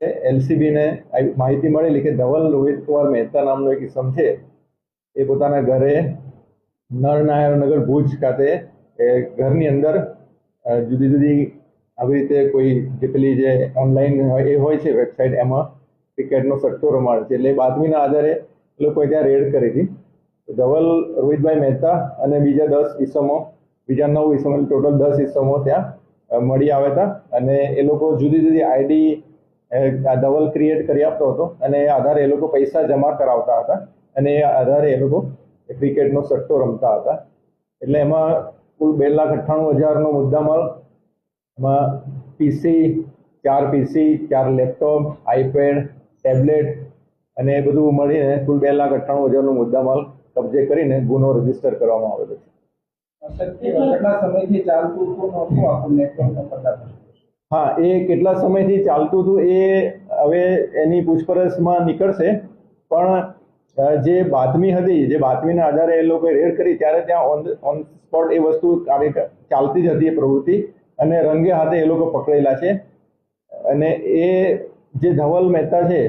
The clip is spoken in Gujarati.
એલસીબીને માહિતી મળેલી કે ધવલ રોહિત કુમાર મહેતા નામનો એક ઇસમ છે. એ પોતાના ઘરે નરનારાયણનગર ભુજ ખાતે, એ ઘરની અંદર જુદી જુદી આવી રીતે કોઈ જે પેલી જે ઓનલાઈન એ હોય છે વેબસાઇટ એમાં ક્રિકેટનો સટ્ટો રમાડે છે. એટલે બાતમીના આધારે લોકોએ ત્યાં રેડ કરી હતી. ધવલ, રોહિતભાઈ મહેતા અને બીજા દસ ઇસમો બીજા નવ ઇસમો ટોટલ દસ ઇસમો ત્યાં મળી આવ્યા હતા. અને એ લોકો જુદી જુદી આઈડી ધવલ ક્રિએટ કરી આપતો હતો અને આધારે એ લોકો પૈસા જમા કરાવતા હતા અને એ આધારે એ લોકો ક્રિકેટનો સટ્ટો રમતા હતા. એટલે એમાં કુલ બે લાખ અઠ્ઠાણું હજારનો મુદ્દામાલ, એમાં પીસી ચાર પીસી ચાર લેપટોપ, આઈપેડ, ટેબ્લેટ અને એ બધું મળીને કુલ બે લાખ અઠ્ઠાણું હજારનો મુદ્દામાલ કબજે કરીને ગુનો રજિસ્ટર કરવામાં આવેલો છે. હા, એ કેટલા સમયથી ચાલતું હતું એ હવે એની પૂછપરછમાં નીકળશે. પણ જે બાતમી હતી, જે બાતમીના આધારે એ લોકોએ રેડ કરી, ત્યારે ત્યાં ઓન ઓન સ્પોટ એ વસ્તુ ચાલતી જ હતી એ પ્રવૃત્તિ. અને રંગે હાથે એ લોકો પકડેલા છે. અને એ જે ધવલ મહેતા છે